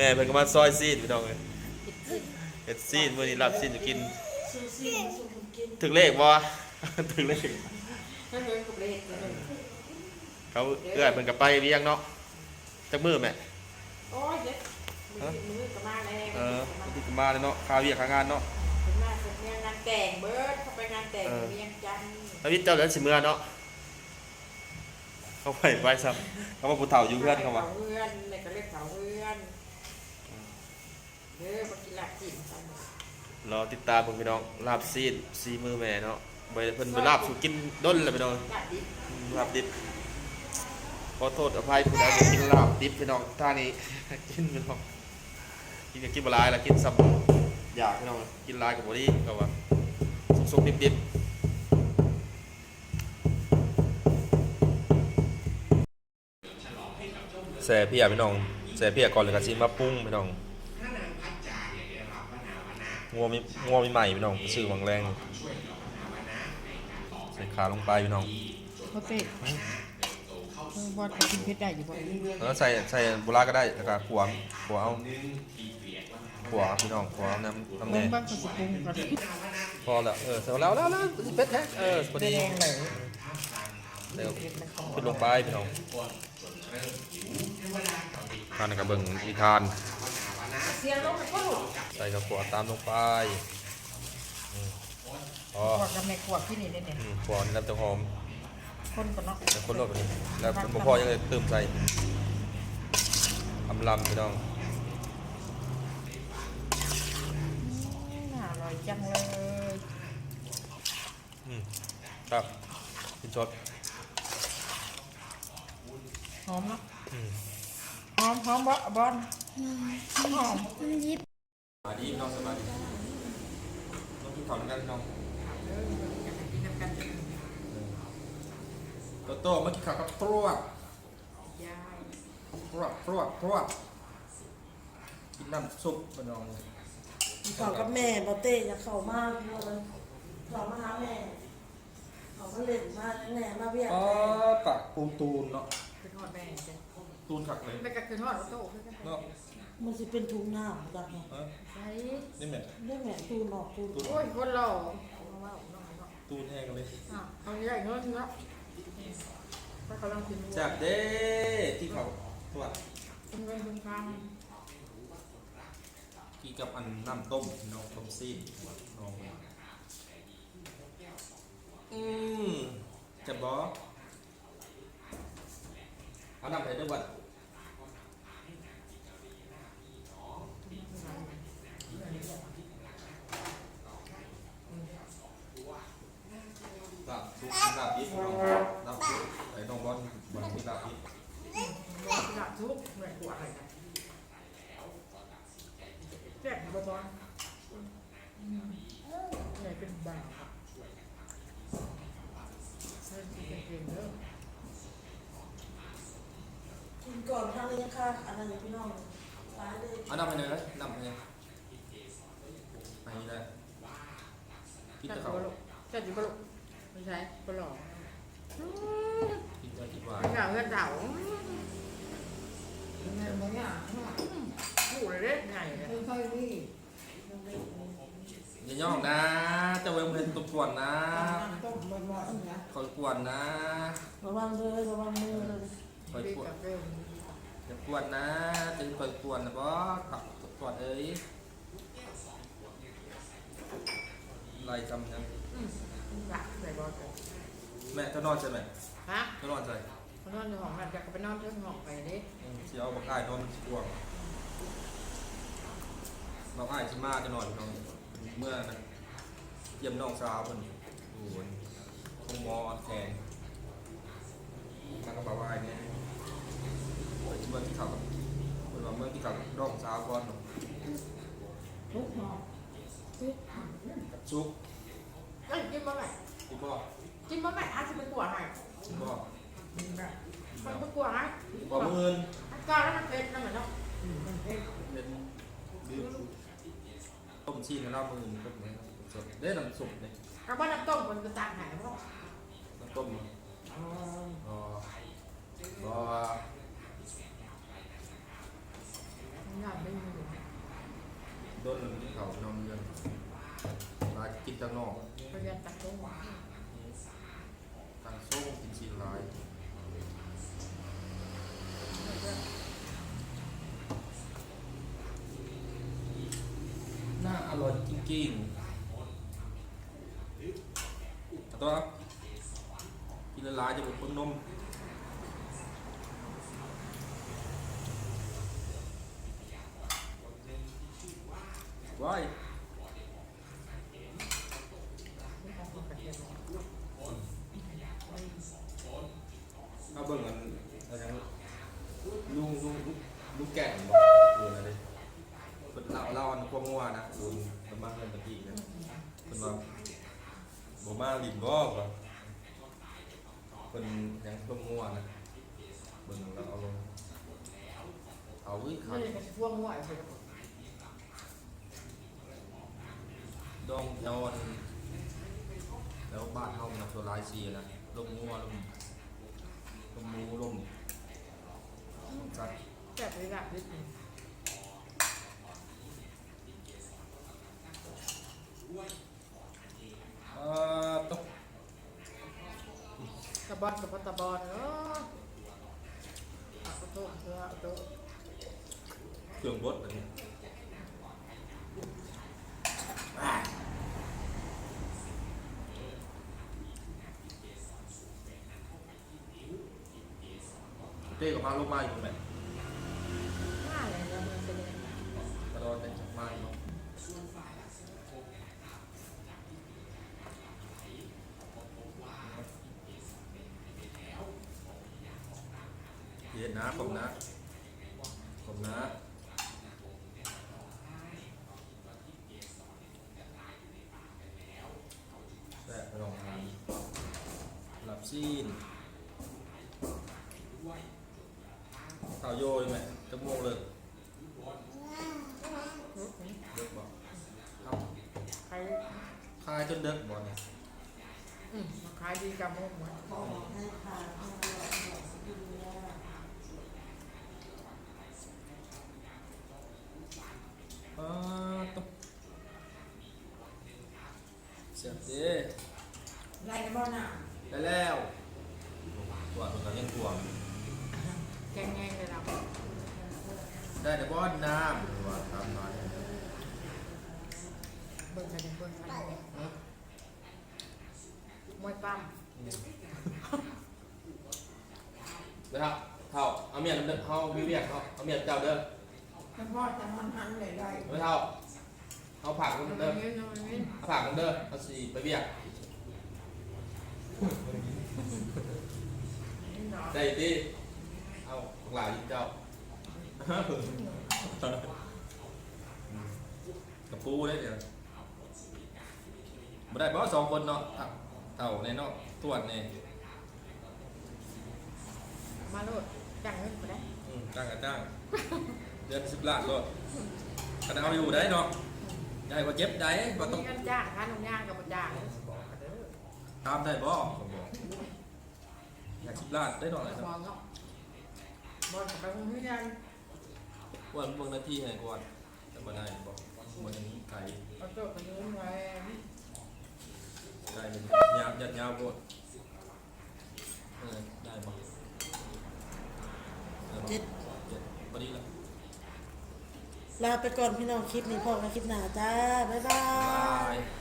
ม่เพิ่นก็มาซอยซีนพี่น้องเลยเฮ็ดซีนมื้อนี้รับซีนจะกิน ซูซี่ซูคุณกินถึงเลขบ่ถึงเลขถ้าเฮ้ยกับเลขเลยเขาเอื้อยเพิ่นก็ไปเวียงเนาะจักมื้อแม่ โอ้ยเด็กมือมือกับมาแล้วเออที่ก็มาเลยเนาะค่าเวียกค่างานเนาะเป็นมาเป็นงานแต่งเบิร์ดเขาไปงานแต่งเมียงจันทร์แล้วพี่เจ้าเดินสิเมื่อเนาะ เขาไปไปซ้ำเขาว่าผู้เฒ่าอยู่เพื่อนเขาว่าเพื่อนเนี่ยก็เรียกเขาเพื่อน เด้อมากินหลักกินกันรอติดตามเพิ่นพี่น้องลาบซีนซีมือแม่เนาะไปเพิ่นไปลาบสู่กินด้นเลยพี่น้องหลักดิบอืมลาบดิบขอโทษอภัยผู้ใดบ่กินลาบดิบพี่น้องท่านี้กินพี่น้องกินก็กินบ่หลายละกินซ้ำอยากพี่น้องกินหลายก็บ่ดีก็ว่าสุกๆดิบๆแซ่เพียพี่น้องแซ่เพียก่อนเลยก็สิมาปรุงพี่น้อง งัวมีงัวมีใหม่พี่น้องซื้อวังแรงใส่ขาลงไปพี่น้องเขาเตะเออบอดกินเพชรได้อยู่บ่แล้วใส่ใส่บุราก็ได้แล้วก็ขวางขวเอาขวาพี่น้องขวาน้ำน้ำแดเบิ่งงบ้างเขาสิปรุงก่อนพอแล้วเออเสร็จแล้วแล้วแล้วเป็ดแท้เออพอดีแดงเลยเดี๋ยวขึ้นลงไปพี่น้องทานกับเบิ่งอีทาน เสียลงก็ลูกใส่กับขวาตามลงไปอืมพอขวดกับแม่ขวดที่นี่เนี่ยอืมขวานี่น้ำจะหอมคนก่อนเนาะแล้วคนรอบนี้แล้วมันบ่พอยังเลยเติมใส่อำลำพี่น้องน่าอร่อยจังเลยอืมครับกินสดหอมเนาะอืมหอมหอมบ่บอล หอมสวัสดีพี่น้องสวัสดีน้องกินข้าวด้วยกันน้องกินโตโต้มากินข้าวกับตรวจยายตรวจตรวจตรวจกินน้ำซุปพี่น้องเขากับแม่บอเต้จะเข้ามาพี่ว่าเลยเขามาหาแม่เขามาเล่นมาแม่มาเวียกอ๋อตักปูตูนเนาะคือทอดแม่จ้ะ ตูนขักเลยแม่ก็คือทอดโต้คือกันเนาะมันจะเป็นถุงน้ำจักเนาะเออใช่นี่แม่เรื่องแม่ตูนออกตูนโอ้ยคนหล่อว้าวน้องเนาะตูนแห้งเลยอะเอาใหญ่เนาะเนาะถ้าเขาลองกินดูจากเด้ที่เขาตรวจกินเงินคุณคกินกับอันน้ำต้มน้องต้มซีดน้องอืมจะบอเอาน้ำไปด้วยวัด ลาบซุป ลาบดิบน้องลาบไอ้น้องบอลบอลมีลาบดิบำหลับทุกเหมือนหัวอะไรกันแซ่บบ่บอลใหญ่เป็นบ่าวอะเส้นที่เป็นเกมเด้อกินก่อนทางนี้ยังค่ะอะไรอยางพี่น้องตาเลยเอานำไปเลยนำไปเลยไปนี่ได้กินแซ่แต่บเขาบ่ลูกแซ่บอยู่บลูกไม่ใช่บ่หล่อก นแต่กินหวานเหงาเงินเถาเงินมึงอะผู้เล็กไงค่อยๆนี่อย่าย่องนะเจะเว้นเพื่อนตกกวนนะต้มบ่อยๆนะคอยกวนนะระวังเลยระวังมือเลยคอยกวนกับเรื่อย่ากวนนะจะคอยกวนนะบอสขับกวนเอ้ยไล่จำยังหลักใส่บอลกัน แม่เจะนอนใช่ไหมฮะเจะนอนใช่เขานอนในห้องนั่นจะไปนอนเรื่องห้องไปดิเสียเอาบักอ้ายนอนกวงบักอ้ายชิมาจะนอนนอนเมื่อนะเยี่ยมน้องสาวคนอยู่บนคงมออดแขนมันก็บอกว่าไอ้เนี่ยไปเมื่อที่เขากับเมื่อว่าเมื่อที่เขากับน้องสาวก่อนเนาะลุกหอมกับซุกเอ้ยกินมาไหมที่บ่ กินมาไหมอาจจะเป็นกลัวให้ที่บ่มันเป็นกลัวให้บ่มื่นก็แล้วมันเป็นนั่นเหมือนเนาะเป็นดื่มต้มชีนกับน้ำมือต้มเนี่ยสดเด้น้ำสุกเนี่ยเอาบ้านน้ำต้มมันจะต่างหายเพราะ น้ำต้มเนาะ อ๋อบ่ มันอยากเป็น ต้นเขานอนเรือนลายกินจังนอก ไปเรียนตัดตุ้ง ทางส้มกินชีลาย น่าอร่อยจริงๆเอาตัวครับกินละลายจะเป็นคนนมว้ายนี่ของนกระเทียเอาเบิ่งกันอะไรนะลุงลุงลุงแก่งบอก เป็นเล่าอันพวกงัวนะลุงมันมาเงินตะกี้นะเป็นว่าบ่มาลินบ่ก็เป็นยังพวกงัวนะเบิ่งแล้วเอาลงเอาวิขันนี่ก็จะพ่วงหัวไอ้คนดองแถวอันแล้วบ้านเฮามันโซลายซีนะลมงัวลมลมมูลมสัตว์แต่ไปแบบนิดนึง เอ่อตก ตะ บอลกับพัตะบอลเนาะเอาโต๊ะเพื่อเอาโต๊ะเครื่องบดอันนี้เต้กับพาลงมาอยู่ไหม เย็นะผมนะผมนะแซ่บไปลองทานหลับซีนเต่าโยยไหมจะม่วงเลยเด็กบอกเอาใครคายจนเด็กบอกเนี่ย อืมมาขายดีกับมุกเหมือนขอให้ผ่านให้เราดูแล อ่าตุ๊บ เสียบดีไรบ้างน่ะได้แล้วกวาดมันก็ยังกวางแกงแงงเลยเราได้แต่บอนน้ำหรือว่าตามมาเนี่ยเบิ่งกันเบิ่งกันมวยปั้มนะครับเท่าเอาเมียนเด้อเฮามีเมียเขาเอาเมียนเจ้าเด้อมันพอจะมันหันเลยได้ไม่เท่า เอาผักน้มันอเด้อยมิ้นน้อยมิ้นเอาผักมันเด้อเอาสีไปเบียกนี่เนาะได้ดีเอาพวกหลายยิงเจ้ากับปูได้เดี๋ยวมาได้เพราะสองคนเนาะเท่าเท่าในเนาะตรวจเนี่ยมาโลดจังเงินไปได้อืมจ้างกับจ้างเดือนสิบล้านก็คันเอาอยู่ได้เนาะ ได้ก็เจ็บได้ก็ต้องมีกันจ้างค่านุ่งย่างกับบ่จ้างบอกกันเด้อตามได้บ่ผมบอกอยากสิบล้านได้ดอกอะไรครับมองเนาะบอลกับไปมึงไม่ได้วันเบิ่งนาทีให้ก่อนจะมาได้บ่มันยังไกลเอาโต๊ะไปยืนไว้ไกลเป็นยาวยัดยาวโพดเออได้บ่ได้บ่ เจ็ดเจ็ดพอดีละ ลาไปก่อนพี่น้องคลิปนี้พอกันคลิปหน้าจ้า บ๊ายบาย บาย